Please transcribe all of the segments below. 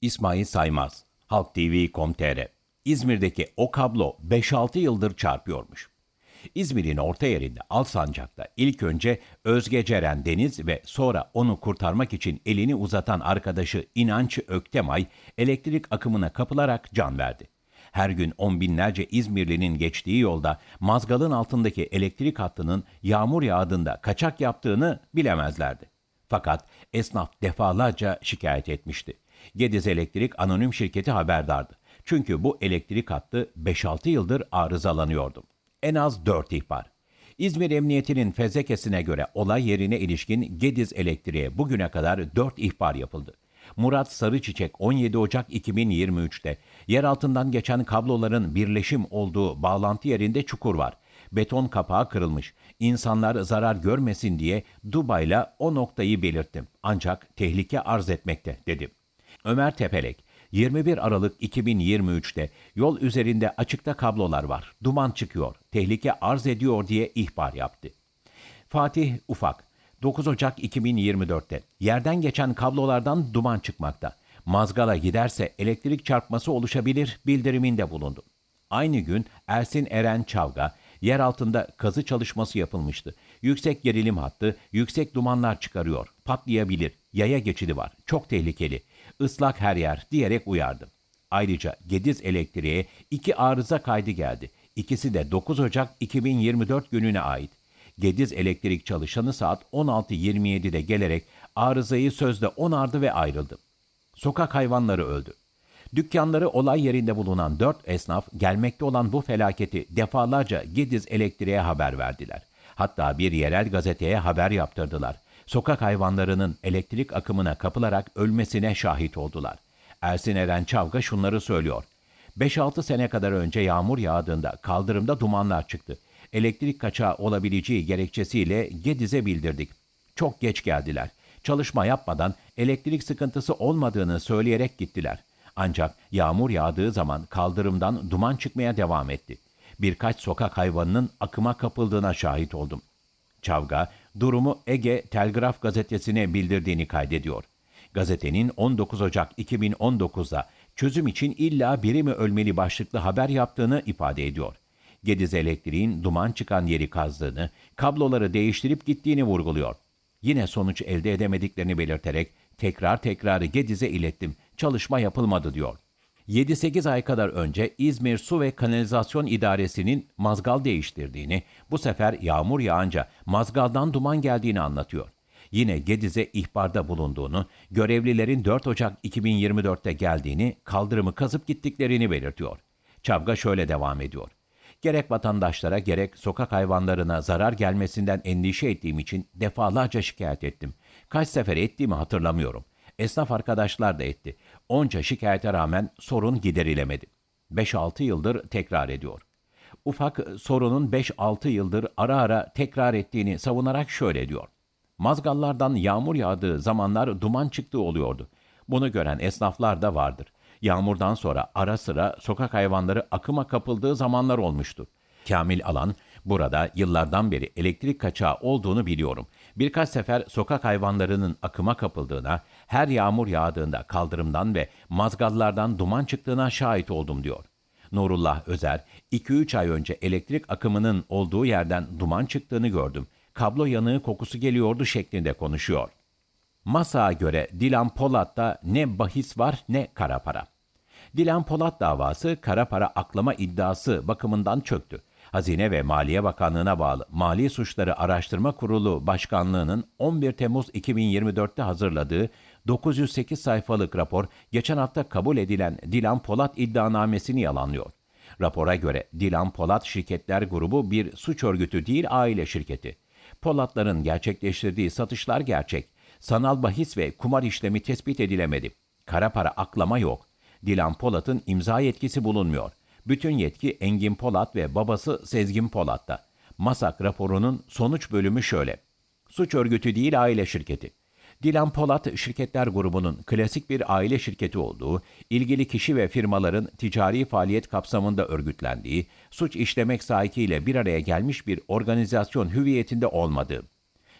İsmail Saymaz, Halk TV.com.tr İzmir'deki o kablo 5-6 yıldır çarpıyormuş. İzmir'in orta yerinde Alsancak'ta ilk önce Özge Ceren Deniz ve sonra onu kurtarmak için elini uzatan arkadaşı İnanç Öktemay elektrik akımına kapılarak can verdi. Her gün on binlerce İzmirlinin geçtiği yolda mazgalın altındaki elektrik hattının yağmur yağdığında kaçak yaptığını bilemezlerdi. Fakat esnaf defalarca şikayet etmişti. Gediz Elektrik Anonim Şirketi haberdardı. Çünkü bu elektrik hattı 5-6 yıldır arızalanıyordu. En az 4 ihbar. İzmir Emniyeti'nin fezlekesine göre olay yerine ilişkin Gediz Elektriğe bugüne kadar 4 ihbar yapıldı. Murat Sarıçiçek 17 Ocak 2023'te yer altından geçen kabloların birleşim olduğu bağlantı yerinde çukur var. Beton kapağı kırılmış. İnsanlar zarar görmesin diye Dubai'la o noktayı belirttim. Ancak tehlike arz etmekte dedi. Ömer Tepelek 21 Aralık 2023'te yol üzerinde açıkta kablolar var. Duman çıkıyor. Tehlike arz ediyor diye ihbar yaptı. Fatih Ufak 9 Ocak 2024'te yerden geçen kablolardan duman çıkmakta. Mazgala giderse elektrik çarpması oluşabilir bildiriminde bulundu. Aynı gün Ersin Eren Çavga yer altında kazı çalışması yapılmıştı. Yüksek gerilim hattı yüksek dumanlar çıkarıyor. Patlayabilir. Yaya geçidi var. Çok tehlikeli. Islak her yer diyerek uyardı. Ayrıca Gediz Elektriğe iki arıza kaydı geldi. İkisi de 9 Ocak 2024 gününe ait. Gediz Elektrik çalışanı saat 16.27'de gelerek arızayı sözde onardı ve ayrıldı. Sokak hayvanları öldü. Dükkanları olay yerinde bulunan dört esnaf gelmekte olan bu felaketi defalarca Gediz Elektriğe haber verdiler. Hatta bir yerel gazeteye haber yaptırdılar. Sokak hayvanlarının elektrik akımına kapılarak ölmesine şahit oldular. Ersin Eren Çavga şunları söylüyor. 5-6 sene kadar önce yağmur yağdığında kaldırımda dumanlar çıktı. Elektrik kaçağı olabileceği gerekçesiyle Gediz'e bildirdik. Çok geç geldiler. Çalışma yapmadan elektrik sıkıntısı olmadığını söyleyerek gittiler. Ancak yağmur yağdığı zaman kaldırımdan duman çıkmaya devam etti. Birkaç sokak hayvanının akıma kapıldığına şahit oldum. Çavga, durumu Ege Telgraf gazetesine bildirdiğini kaydediyor. Gazetenin 19 Ocak 2019'da çözüm için illa biri mi ölmeli başlıklı haber yaptığını ifade ediyor. Gediz Elektriğin duman çıkan yeri kazdığını, kabloları değiştirip gittiğini vurguluyor. Yine sonuç elde edemediklerini belirterek tekrar tekrar Gediz'e ilettim, çalışma yapılmadı diyor. 7-8 ay kadar önce İzmir Su ve Kanalizasyon İdaresi'nin mazgal değiştirdiğini, bu sefer yağmur yağınca mazgaldan duman geldiğini anlatıyor. Yine Gediz'e ihbarda bulunduğunu, görevlilerin 4 Ocak 2024'te geldiğini, kaldırımı kazıp gittiklerini belirtiyor. Çavga şöyle devam ediyor. Gerek vatandaşlara gerek sokak hayvanlarına zarar gelmesinden endişe ettiğim için defalarca şikayet ettim. Kaç sefer ettiğimi hatırlamıyorum. Esnaf arkadaşlar da etti. Onca şikayete rağmen sorun giderilemedi. 5-6 yıldır tekrar ediyor. Ufak sorunun 5-6 yıldır ara ara tekrar ettiğini savunarak şöyle diyor. Mazgallardan yağmur yağdığı zamanlar duman çıktığı oluyordu. Bunu gören esnaflar da vardır. Yağmurdan sonra ara sıra sokak hayvanları akıma kapıldığı zamanlar olmuştu. Kamil Alan, burada yıllardan beri elektrik kaçağı olduğunu biliyorum. Birkaç sefer sokak hayvanlarının akıma kapıldığına, her yağmur yağdığında kaldırımdan ve mazgallardan duman çıktığına şahit oldum diyor. Nurullah Özer, 2-3 ay önce elektrik akımının olduğu yerden duman çıktığını gördüm. Kablo yanığı kokusu geliyordu şeklinde konuşuyor. Masa'ya göre Dilan Polat'ta ne bahis var ne kara para. Dilan Polat davası kara para aklama iddiası bakımından çöktü. Hazine ve Maliye Bakanlığı'na bağlı Mali Suçları Araştırma Kurulu Başkanlığı'nın 11 Temmuz 2024'te hazırladığı 908 sayfalık rapor geçen hafta kabul edilen Dilan Polat iddianamesini yalanlıyor. Rapora göre Dilan Polat Şirketler Grubu bir suç örgütü değil aile şirketi. Polatların gerçekleştirdiği satışlar gerçek. Sanal bahis ve kumar işlemi tespit edilemedi. Kara para aklama yok. Dilan Polat'ın imza yetkisi bulunmuyor. Bütün yetki Engin Polat ve babası Sezgin Polat'ta. Masak raporunun sonuç bölümü şöyle. Suç örgütü değil aile şirketi. Dilan Polat Şirketler Grubu'nun klasik bir aile şirketi olduğu, ilgili kişi ve firmaların ticari faaliyet kapsamında örgütlendiği, suç işlemek sahikiyle bir araya gelmiş bir organizasyon hüviyetinde olmadığı.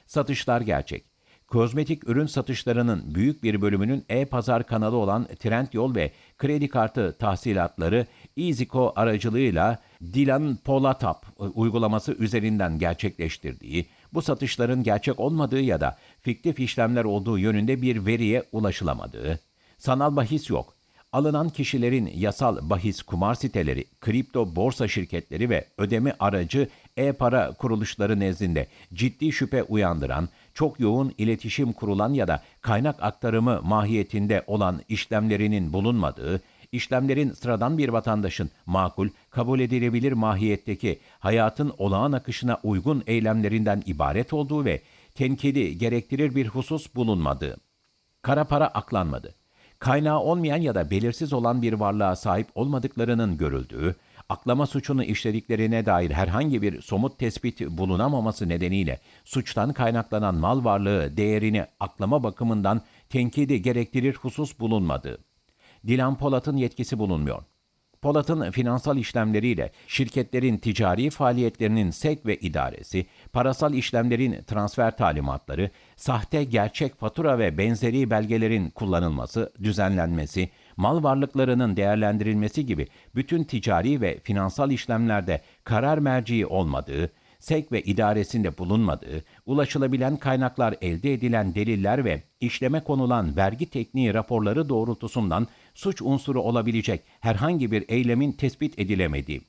Satışlar gerçek. kozmetik ürün satışlarının büyük bir bölümünün e-pazar kanalı olan Trendyol ve kredi kartı tahsilatları EasyCo aracılığıyla Dilan Polatap uygulaması üzerinden gerçekleştirdiği, bu satışların gerçek olmadığı ya da fiktif işlemler olduğu yönünde bir veriye ulaşılamadığı, sanal bahis yok, alınan kişilerin yasal bahis kumar siteleri, kripto borsa şirketleri ve ödeme aracı e-para kuruluşları nezdinde ciddi şüphe uyandıran, çok yoğun iletişim kurulan ya da kaynak aktarımı mahiyetinde olan işlemlerinin bulunmadığı, işlemlerin sıradan bir vatandaşın makul, kabul edilebilir mahiyetteki hayatın olağan akışına uygun eylemlerinden ibaret olduğu ve tenkidi gerektirir bir husus bulunmadığı. Kara para aklanmadı kaynağı olmayan ya da belirsiz olan bir varlığa sahip olmadıklarının görüldüğü, aklama suçunu işlediklerine dair herhangi bir somut tespit bulunamaması nedeniyle suçtan kaynaklanan mal varlığı değerini aklama bakımından tenkidi gerektirir husus bulunmadığı. Dilan Polat'ın yetkisi bulunmuyor. Polat'ın finansal işlemleriyle şirketlerin ticari faaliyetlerinin sevk ve idaresi, parasal işlemlerin transfer talimatları, sahte gerçek fatura ve benzeri belgelerin kullanılması, düzenlenmesi, mal varlıklarının değerlendirilmesi gibi bütün ticari ve finansal işlemlerde karar merciği olmadığı, sevk ve idaresinde bulunmadığı, ulaşılabilen kaynaklar elde edilen deliller ve işleme konulan vergi tekniği raporları doğrultusundan suç unsuru olabilecek herhangi bir eylemin tespit edilemediği.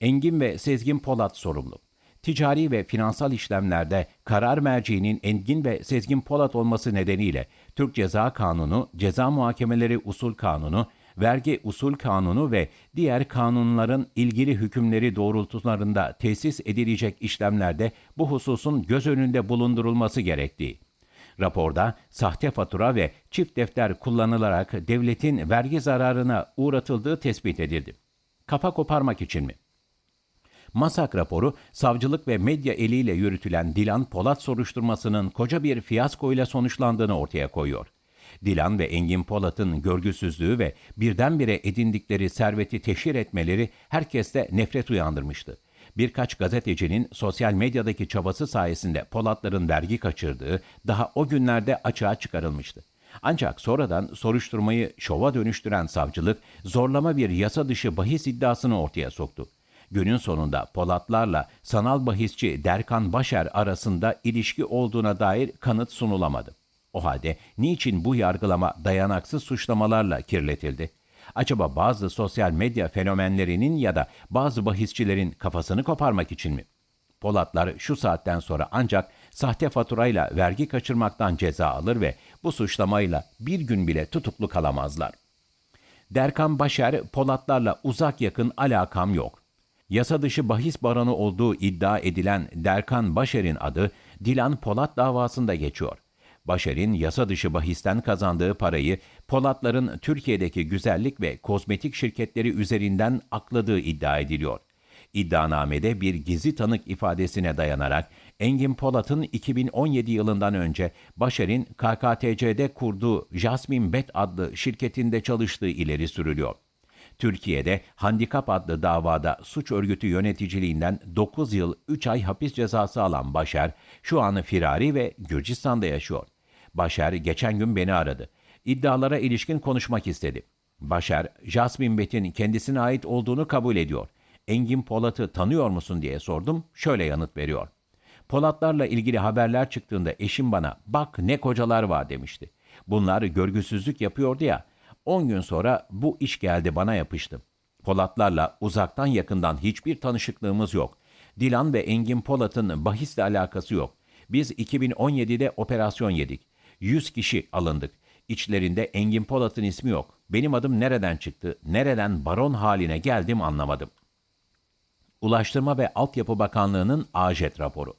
Engin ve Sezgin Polat sorumlu. Ticari ve finansal işlemlerde karar merciğinin Engin ve Sezgin Polat olması nedeniyle Türk Ceza Kanunu, Ceza Muhakemeleri Usul Kanunu, Vergi Usul Kanunu ve diğer kanunların ilgili hükümleri doğrultularında tesis edilecek işlemlerde bu hususun göz önünde bulundurulması gerektiği. Raporda sahte fatura ve çift defter kullanılarak devletin vergi zararına uğratıldığı tespit edildi. Kafa koparmak için mi? Masak raporu, savcılık ve medya eliyle yürütülen Dilan Polat soruşturmasının koca bir fiyaskoyla sonuçlandığını ortaya koyuyor. Dilan ve Engin Polat'ın görgüsüzlüğü ve birdenbire edindikleri serveti teşhir etmeleri herkeste nefret uyandırmıştı. Birkaç gazetecinin sosyal medyadaki çabası sayesinde Polatların vergi kaçırdığı daha o günlerde açığa çıkarılmıştı. Ancak sonradan soruşturmayı şova dönüştüren savcılık zorlama bir yasa dışı bahis iddiasını ortaya soktu. Günün sonunda Polatlarla sanal bahisçi Derkan Başer arasında ilişki olduğuna dair kanıt sunulamadı. O halde niçin bu yargılama dayanaksız suçlamalarla kirletildi? Acaba bazı sosyal medya fenomenlerinin ya da bazı bahisçilerin kafasını koparmak için mi? Polatlar şu saatten sonra ancak sahte faturayla vergi kaçırmaktan ceza alır ve bu suçlamayla bir gün bile tutuklu kalamazlar. Derkan Başer, Polatlarla uzak yakın alakam yok. Yasa dışı bahis baranı olduğu iddia edilen Derkan Başer'in adı Dilan Polat davasında geçiyor. Başer'in yasa dışı bahisten kazandığı parayı Polatların Türkiye'deki güzellik ve kozmetik şirketleri üzerinden akladığı iddia ediliyor. İddianamede bir gizli tanık ifadesine dayanarak Engin Polat'ın 2017 yılından önce Başer'in KKTC'de kurduğu Jasmine Bet adlı şirketinde çalıştığı ileri sürülüyor. Türkiye'de Handikap adlı davada suç örgütü yöneticiliğinden 9 yıl 3 ay hapis cezası alan Başer, şu an firari ve Gürcistan'da yaşıyor. Başer geçen gün beni aradı. İddialara ilişkin konuşmak istedi. Başer, Jasmine Bet'in kendisine ait olduğunu kabul ediyor. Engin Polat'ı tanıyor musun diye sordum, şöyle yanıt veriyor. Polatlarla ilgili haberler çıktığında eşim bana bak ne kocalar var demişti. Bunlar görgüsüzlük yapıyordu ya. 10 gün sonra bu iş geldi bana yapıştı. Polatlarla uzaktan yakından hiçbir tanışıklığımız yok. Dilan ve Engin Polat'ın bahisle alakası yok. Biz 2017'de operasyon yedik. 100 kişi alındık. İçlerinde Engin Polat'ın ismi yok. Benim adım nereden çıktı, nereden baron haline geldim anlamadım. Ulaştırma ve Altyapı Bakanlığı'nın AJET raporu.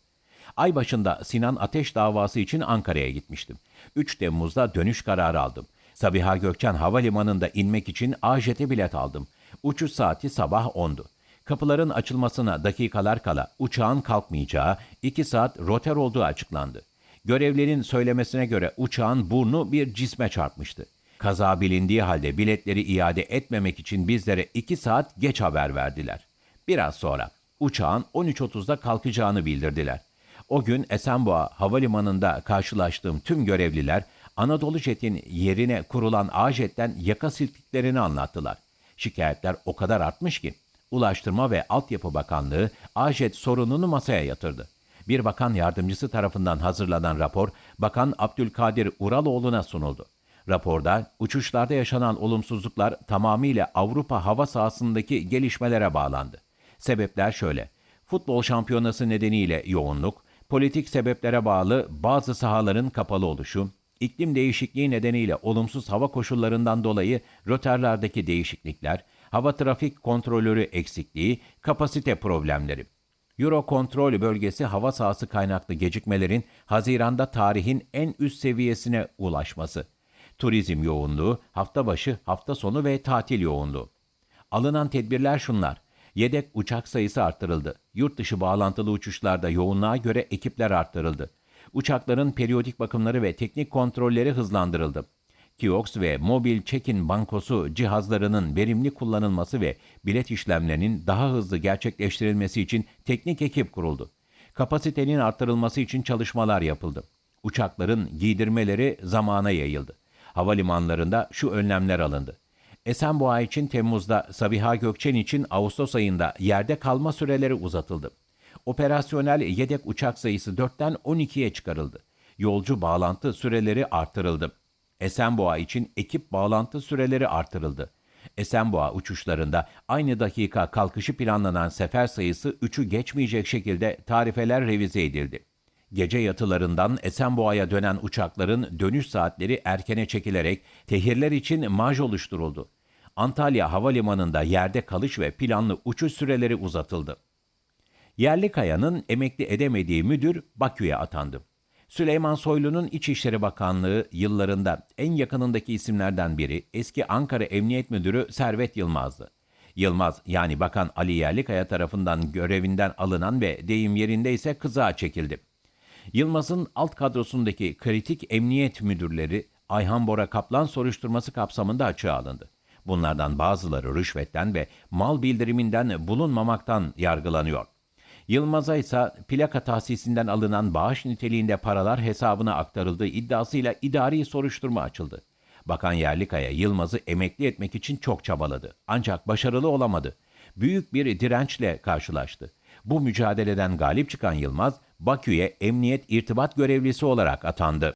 Ay başında Sinan Ateş davası için Ankara'ya gitmiştim. 3 Temmuz'da dönüş kararı aldım. Sabiha Gökçen Havalimanı'nda inmek için AJET'e bilet aldım. Uçuş saati sabah 10'du. Kapıların açılmasına dakikalar kala uçağın kalkmayacağı 2 saat roter olduğu açıklandı. Görevlerin söylemesine göre uçağın burnu bir cisme çarpmıştı. Kaza bilindiği halde biletleri iade etmemek için bizlere 2 saat geç haber verdiler. Biraz sonra uçağın 13.30'da kalkacağını bildirdiler. O gün Esenboğa Havalimanı'nda karşılaştığım tüm görevliler Anadolu Jet'in yerine kurulan A-Jet'ten yaka silktiklerini anlattılar. Şikayetler o kadar artmış ki Ulaştırma ve Altyapı Bakanlığı A-Jet sorununu masaya yatırdı. Bir bakan yardımcısı tarafından hazırlanan rapor Bakan Abdülkadir Uraloğlu'na sunuldu. Raporda uçuşlarda yaşanan olumsuzluklar tamamıyla Avrupa hava sahasındaki gelişmelere bağlandı. Sebepler şöyle. Futbol şampiyonası nedeniyle yoğunluk, politik sebeplere bağlı bazı sahaların kapalı oluşu, iklim değişikliği nedeniyle olumsuz hava koşullarından dolayı rötarlardaki değişiklikler, hava trafik kontrolörü eksikliği, kapasite problemleri. Eurokontrol bölgesi hava sahası kaynaklı gecikmelerin Haziran'da tarihin en üst seviyesine ulaşması. Turizm yoğunluğu, hafta başı, hafta sonu ve tatil yoğunluğu. Alınan tedbirler şunlar. Yedek uçak sayısı arttırıldı. Yurt dışı bağlantılı uçuşlarda yoğunluğa göre ekipler arttırıldı. Uçakların periyodik bakımları ve teknik kontrolleri hızlandırıldı. Kiosk ve mobil check-in bankosu cihazlarının verimli kullanılması ve bilet işlemlerinin daha hızlı gerçekleştirilmesi için teknik ekip kuruldu. Kapasitenin arttırılması için çalışmalar yapıldı. Uçakların giydirmeleri zamana yayıldı. Havalimanlarında şu önlemler alındı. Esenboğa için Temmuz'da, Sabiha Gökçen için Ağustos ayında yerde kalma süreleri uzatıldı. Operasyonel yedek uçak sayısı 4'ten 12'ye çıkarıldı. Yolcu bağlantı süreleri artırıldı. Esenboğa için ekip bağlantı süreleri artırıldı. Esenboğa uçuşlarında aynı dakika kalkışı planlanan sefer sayısı 3'ü geçmeyecek şekilde tarifeler revize edildi. Gece yatılarından Esenboğa'ya dönen uçakların dönüş saatleri erkene çekilerek tehirler için marj oluşturuldu. Antalya Havalimanı'nda yerde kalış ve planlı uçuş süreleri uzatıldı. Yerlikaya'nın emekli edemediği müdür Bakü'ye atandı. Süleyman Soylu'nun İçişleri Bakanlığı yıllarında en yakınındaki isimlerden biri eski Ankara Emniyet Müdürü Servet Yılmaz'dı. Yılmaz yani Bakan Ali Yerlikaya tarafından görevinden alınan ve deyim yerinde ise kızağa çekildi. Yılmaz'ın alt kadrosundaki kritik emniyet müdürleri Ayhan Bora Kaplan soruşturması kapsamında açığa alındı. Bunlardan bazıları rüşvetten ve mal bildiriminden bulunmamaktan yargılanıyor. Yılmaz'a ise plaka tahsisinden alınan bağış niteliğinde paralar hesabına aktarıldığı iddiasıyla idari soruşturma açıldı. Bakan Yerlikaya Yılmaz'ı emekli etmek için çok çabaladı. Ancak başarılı olamadı. Büyük bir dirençle karşılaştı. Bu mücadeleden galip çıkan Yılmaz, Bakü'ye emniyet irtibat görevlisi olarak atandı.